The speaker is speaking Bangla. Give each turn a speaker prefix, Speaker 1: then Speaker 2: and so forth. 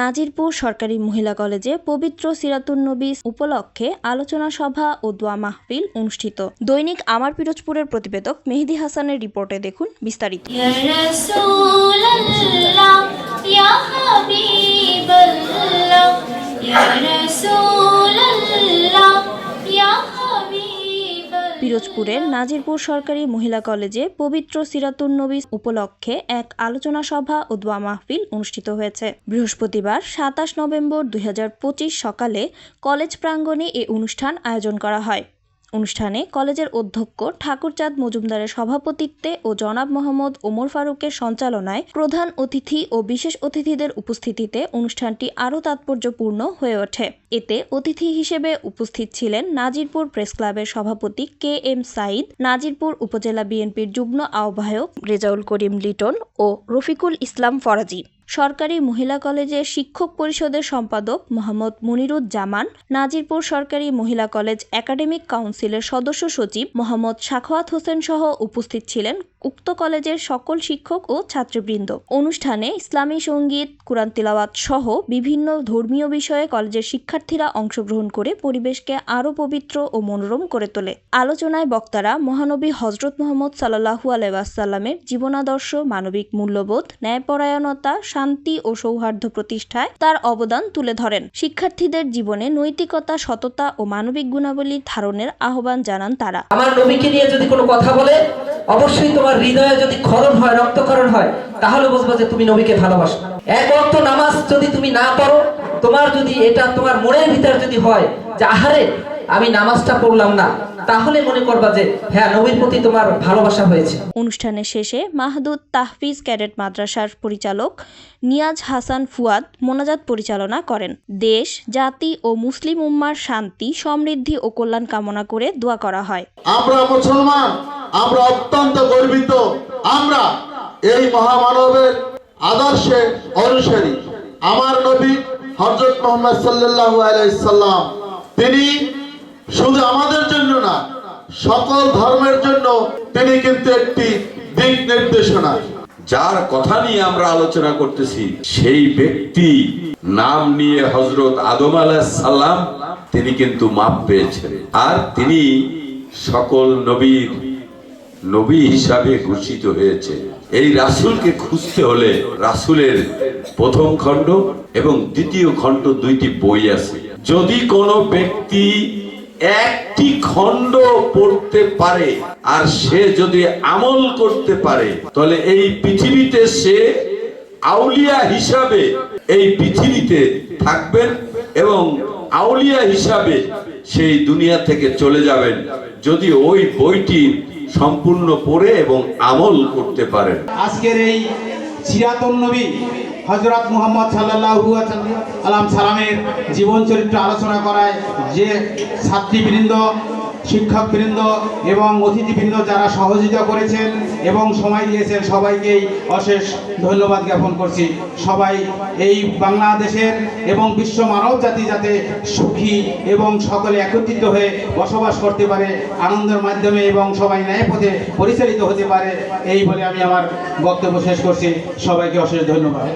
Speaker 1: নাজিরপুর সরকারি মহিলা কলেজে পবিত্র সিরাতুন্নবী উপলক্ষে আলোচনা সভা ও দোয়া মাহফিল অনুষ্ঠিত। দৈনিক আমার পিরোজপুরের প্রতিবেদক মেহেদি হাসানের রিপোর্টে দেখুন বিস্তারিত। পিরোজপুরের নাজিরপুর সরকারি মহিলা কলেজে পবিত্র সিরাতুন্নবী উপলক্ষে এক আলোচনা সভা ও দোয়া মাহফিল অনুষ্ঠিত হয়েছে। বৃহস্পতিবার সাতাশ নভেম্বর দুই হাজার পঁচিশ সকালে কলেজ প্রাঙ্গণে এ অনুষ্ঠান আয়োজন করা হয়। অনুষ্ঠানে কলেজের অধ্যক্ষ ঠাকুরচাঁদ মজুমদারের সভাপতিত্বে ও জনাব মোহাম্মদ ওমর ফারুকের সঞ্চালনায় প্রধান অতিথি ও বিশেষ অতিথিদের উপস্থিতিতে অনুষ্ঠানটি আরও তাৎপর্যপূর্ণ হয়ে ওঠে। এতে অতিথি হিসেবে উপস্থিত ছিলেন নাজিরপুর প্রেস ক্লাবের সভাপতি কে এম সাইদ নাজিরপুর উপজেলা বিএনপির যুগ্ম আহ্বায়ক রেজাউল করিম লিটন ও রফিকুল ইসলাম ফরাজি। সরকারি মহিলা কলেজের শিক্ষক পরিষদের সম্পাদক মোহাম্মদ মনিরুজ্জামান, নাজিরপুর সরকারি মহিলা কলেজ একাডেমিক কাউন্সিলের সদস্য সচিব মোহাম্মদ সাখাওয়াত হোসেন সহ উপস্থিত ছিলেন উক্ত কলেজের সকল শিক্ষক ও ছাত্রবৃন্দ। অনুষ্ঠানে ইসলামী সংগীত, কুরআন তিলাওয়াত সহ বিভিন্ন ধর্মীয় বিষয়ে কলেজের শিক্ষার্থীরা অংশগ্রহণ করে পরিবেশকে আরও পবিত্র ও মনোরম করে তোলে। আলোচনায় বক্তারা মহানবী হজরত মোহাম্মদ সাল্লাহু আলাইসাল্লামের জীবনাদর্শ, মানবিক মূল্যবোধ, ন্যায়পরায়ণতা, শান্তি ও সৌহার্দ্য প্রতিষ্ঠায় তার অবদান তুলে ধরেন। শিক্ষার্থীদের জীবনে নৈতিকতা, সততা ও মানবিক গুণাবলী ধারণের আহ্বান জানান তারা।
Speaker 2: আমার নবীকে নিয়ে যদি কোনো কথা বলে অবশ্যই তোমার হৃদয়ে যদি ক্ষরণ হয় রক্তক্ষরণ হয় তাহলে বুঝব যে তুমি নবীকে ভালোবাসো। এক অর্থ নামাজ যদি তুমি না পড়ো তোমার যদি এটা তোমার মনের ভিতর যদি হয় যে আহারে আমি নামাজটা পড়লাম না তাহলে মনে করবা যে হ্যাঁ নবীর প্রতি তোমার ভালোবাসা হয়েছে।
Speaker 1: অনুষ্ঠানের শেষে মাহদুদ তাহফিজ ক্যাডেট মাদ্রাসার পরিচালক নিয়াজ হাসান ফুয়াদ মোনাজাত পরিচালনা করেন। দেশ জাতি ও মুসলিম উম্মার শান্তি সমৃদ্ধি ও কল্যাণ কামনা করে দোয়া করা হয়।
Speaker 3: আমরা মুসলমান। আমরা অত্যন্ত গর্বিত। আমরা এই মহামানবের আদর্শে অনুসারী। আমার নবী হজরত মোহাম্মদ সাল্লাল্লাহু আলাইহি সাল্লাম, তিনি শুধু আমাদের জন্য না, সকল ধর্মের জন্য তিনি কিন্তু একটি দিক নির্দেশনা।
Speaker 4: যার কথা নিয়ে আমরা আলোচনা করতেছি, সেই ব্যক্তি নাম নিয়ে হজরত আদম সালাম, তিনি কিন্তু মাপ পেয়েছেন। আর তিনি সকল নবীর নবী হিসাবে ঘোষিত হয়েছে। এই রাসূলকে খুঁজতে হলে রাসুলের প্রথম খণ্ড এবং দ্বিতীয় খণ্ড দুইটি বই আছে। যদি কোনো ব্যক্তি একটি খণ্ড পড়তে পারে আর সে যদি আমল করতে পারে, তাহলে এই পৃথিবীতে সে আউলিয়া হিসাবে এই পৃথিবীতে থাকবেন এবং আউলিয়া হিসাবে সেই দুনিয়া থেকে চলে যাবেন। যদি ওই বইটি সম্পূর্ণ পড়ে এবং আমল করতে পারেন।
Speaker 5: আজকের এই চিরাতন নবী হজরত মুহাম্মদ সাল্লাল্লাহু আলাম সালামের জীবন চরিত্র আলোচনা করায় যে ছাত্রীবৃন্দ শিক্ষকবৃন্দ এবং অতিথিবৃন্দ যারা সহযোগিতা করেছেন এবং সময় দিয়েছেন, সবাইকেই অশেষ ধন্যবাদ জ্ঞাপন করছি। সবাই এই বাংলাদেশের এবং বিশ্ব মানব জাতি যাতে সুখী এবং সকলে একত্রিত হয়ে বসবাস করতে পারে, আনন্দের মাধ্যমে এবং সবাই ন্যায় পথে পরিচালিত হতে পারে, এই বলে আমি আমার বক্তব্য শেষ করছি। সবাইকে অশেষ ধন্যবাদ।